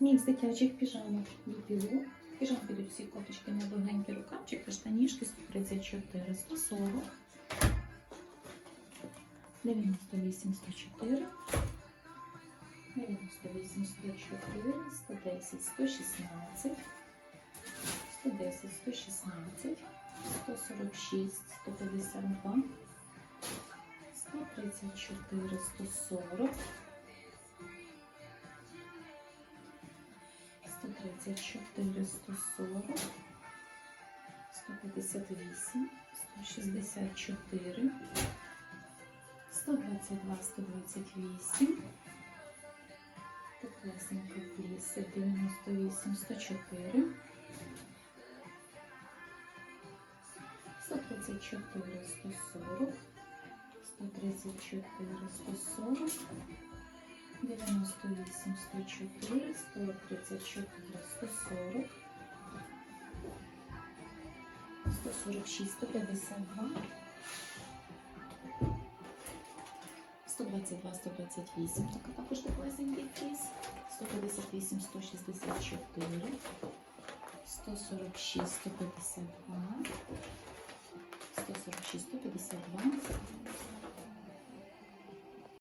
Мікс дитячих піжамок білу. Піжам підуть всі коточки на довгенькі рукавчики, штанішки 134, 140, 98, 104, 98, 104, 110, 116, 110, 116, 146, 152, 134, 140, 134, 140, 158, 164, 122, 128, Теплесенько вісить, 98, 104, 134, 140, 134, 140, 98, 104, 134, 140, 146, 152, 122, 128, така також теплесенький фріз, 158, 164, 146, 152, 146, 152,